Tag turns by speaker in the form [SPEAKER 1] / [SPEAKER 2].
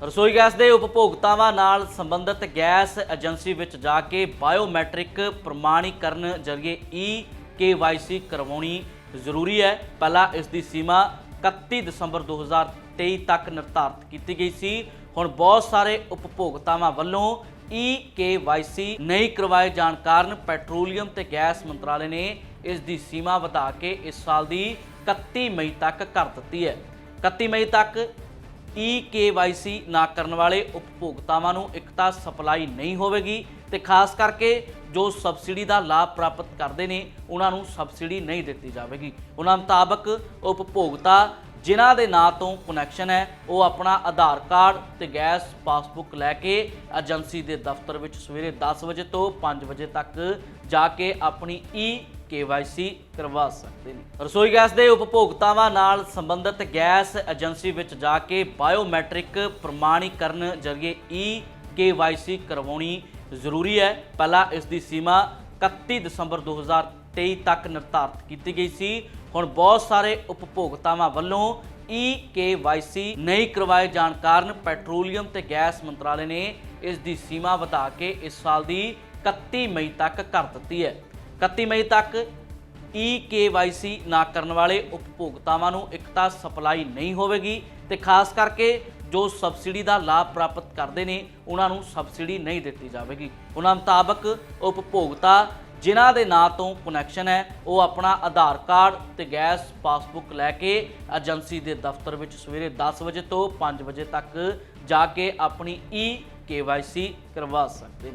[SPEAKER 1] ਰਸੋਈ ਗੈਸ ਦੇ ਉਪਭੋਗਤਾਵਾਂ ਨਾਲ ਸੰਬੰਧਿਤ ਗੈਸ ਏਜੰਸੀ ਵਿੱਚ ਜਾ ਕੇ ਬਾਇਓਮੈਟ੍ਰਿਕ ਪ੍ਰਮਾਣੀਕਰਨ ਜ਼ਰੀਏ ਈ ਕੇਵਾਈਸੀ ਕਰਵਾਉਣੀ ਜ਼ਰੂਰੀ ਹੈ। ਪਹਿਲਾਂ ਇਸ ਦੀ ਸੀਮਾ 31 ਦਸੰਬਰ 2023 ਤੱਕ ਨਿਰਧਾਰਤ ਕੀਤੀ ਗਈ ਸੀ। ਹੁਣ ਬਹੁਤ ਸਾਰੇ ਉਪਭੋਗਤਾਵਾਂ ਵੱਲੋਂ ਈ ਕੇਵਾਈਸੀ ਨਹੀਂ ਕਰਵਾਏ ਜਾਣ ਕਾਰਨ ਪੈਟਰੋਲੀਅਮ ਤੇ ਗੈਸ ਮੰਤਰਾਲੇ ਨੇ ਇਸ ਦੀ ਸੀਮਾ ਵਧਾ ਕੇ ਇਸ ਸਾਲ ਦੀ 31 ਮਈ ਤੱਕ ਕਰ ਦਿੱਤੀ ਹੈ। 31 ਮਈ ਤੱਕ ਈ ਕੇਵਾਈਸੀ ਨਾ ਕਰਨ ਵਾਲੇ ਉਪਭੋਗਤਾਵਾਂ ਨੂੰ ਇੱਕ ਤਾਂ ਸਪਲਾਈ ਨਹੀਂ ਹੋਵੇਗੀ ਤੇ ਖਾਸ ਕਰਕੇ ਜੋ ਸਬਸਿਡੀ ਦਾ ਲਾਭ ਪ੍ਰਾਪਤ ਕਰਦੇ ਨੇ, ਉਹਨਾਂ ਨੂੰ ਸਬਸਿਡੀ ਨਹੀਂ ਦਿੱਤੀ ਜਾਵੇਗੀ। ਉਹਨਾਂ ਮੁਤਾਬਕ ਉਪਭੋਗਤਾ ਜਿਨ੍ਹਾਂ ਦੇ ਨਾਂ ਤੋਂ ਕਨੈਕਸ਼ਨ ਹੈ, ਉਹ ਆਪਣਾ ਆਧਾਰ ਕਾਰਡ ਤੇ ਗੈਸ ਪਾਸਬੁੱਕ ਲੈ ਕੇ ਏਜੰਸੀ ਦੇ ਦਫ਼ਤਰ ਵਿੱਚ ਸਵੇਰੇ 10 ਵਜੇ ਤੋਂ 5 ਵਜੇ ਤੱਕ ਜਾ ਕੇ ਆਪਣੀ ਈ ਕੇਵਾਈਸੀ ਕਰਵਾ ਸਕਦੇ ਨੇ। ਰਸੋਈ ਗੈਸ ਦੇ ਉਪਭੋਗਤਾਵਾਂ ਨਾਲ ਸੰਬੰਧਿਤ ਗੈਸ ਏਜੰਸੀ ਵਿੱਚ ਜਾ ਕੇ ਬਾਇਓਮੈਟ੍ਰਿਕ ਪ੍ਰਮਾਣੀਕਰਨ ਜ਼ਰੀਏ ਈ ਕੇਵਾਈਸੀ ਕਰਵਾਉਣੀ ਜ਼ਰੂਰੀ ਹੈ। ਪਹਿਲਾਂ ਇਸ ਦੀ ਸੀਮਾ 31 ਦਸੰਬਰ 2023 ਤੱਕ ਨਿਰਧਾਰਤ ਕੀਤੀ ਗਈ ਸੀ। ਹੁਣ ਬਹੁਤ ਸਾਰੇ ਉਪਭੋਗਤਾਵਾਂ ਵੱਲੋਂ ਈ ਕੇਵਾਈਸੀ ਨਹੀਂ ਕਰਵਾਏ ਜਾਣ ਕਾਰਨ ਪੈਟਰੋਲੀਅਮ ਤੇ ਗੈਸ ਮੰਤਰਾਲੇ ਨੇ ਇਸ ਦੀ ਸੀਮਾ ਵਧਾ ਕੇ ਇਸ ਸਾਲ ਦੀ 31 ਮਈ ਤੱਕ ਕਰ ਦਿੱਤੀ ਹੈ। 31 ਮਈ ਤੱਕ ਈ ਕੇਵਾਈਸੀ ਨਾ ਕਰਨ ਵਾਲੇ ਉਪਭੋਗਤਾਵਾਂ ਨੂੰ ਇੱਕ ਤਾਂ ਸਪਲਾਈ ਨਹੀਂ ਹੋਵੇਗੀ ਤੇ ਖਾਸ ਕਰਕੇ ਜੋ ਸਬਸਿਡੀ ਦਾ ਲਾਭ ਪ੍ਰਾਪਤ ਕਰਦੇ ਨੇ, ਉਹਨਾਂ ਨੂੰ ਸਬਸਿਡੀ ਨਹੀਂ ਦਿੱਤੀ ਜਾਵੇਗੀ। ਉਹਨਾਂ ਮੁਤਾਬਕ ਉਪਭੋਗਤਾ ਜਿਨ੍ਹਾਂ ਦੇ ਨਾਂ ਤੋਂ ਕਨੈਕਸ਼ਨ ਹੈ, ਉਹ ਆਪਣਾ ਆਧਾਰ ਕਾਰਡ ਤੇ ਗੈਸ ਪਾਸਬੁੱਕ ਲੈ ਕੇ ਏਜੰਸੀ ਦੇ ਦਫ਼ਤਰ ਵਿੱਚ ਸਵੇਰੇ 10 ਵਜੇ ਤੋਂ 5 ਵਜੇ ਤੱਕ ਜਾ ਕੇ ਆਪਣੀ ਈ ਕੇਵਾਈਸੀ ਕਰਵਾ ਸਕਦੇ ਨੇ।